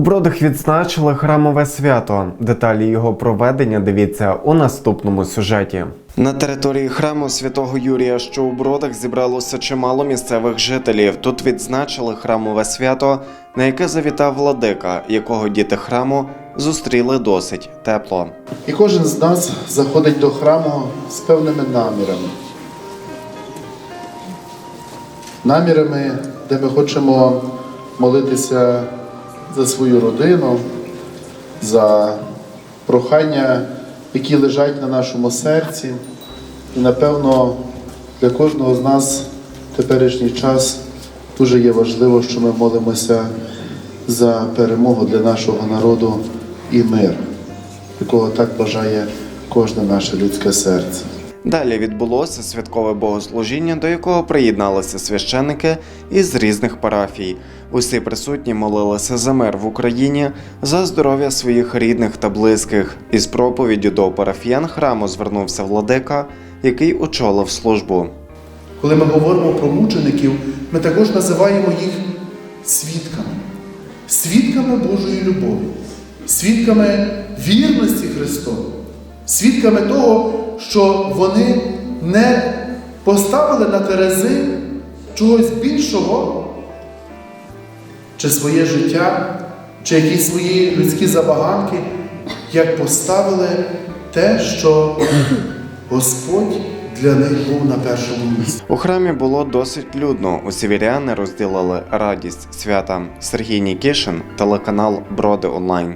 Бродах відзначили храмове свято. Деталі його проведення дивіться у наступному сюжеті. На території храму святого Юрія, що у Бродах, зібралося чимало місцевих жителів. Тут відзначили храмове свято, на яке завітав владика, якого діти храму зустріли досить тепло. І кожен з нас заходить до храму з певними намірами. Намірами, де ми хочемо молитися за свою родину, за прохання, які лежать на нашому серці. І напевно для кожного з нас в теперішній час дуже є важливо, що ми молимося за перемогу для нашого народу і мир якого так бажає кожне наше людське серце. Далі відбулося святкове богослужіння, до якого приєдналися священники із різних парафій. Усі присутні молилися за мир в Україні, за здоров'я своїх рідних та близьких. Із проповіддю до парафіян храму звернувся владика, який очолив службу. Коли ми говоримо про мучеників, ми також називаємо їх свідками, свідками Божої любові, свідками вірності Христової, свідками того, що вони не поставили на терези чогось більшого, чи своє життя, чи якісь свої людські забаганки, як поставили те, що Господь для них був на першому місці. У храмі було досить людно. Усі віряни розділили радість свята. Сергій Нікішин, телеканал Броди Онлайн.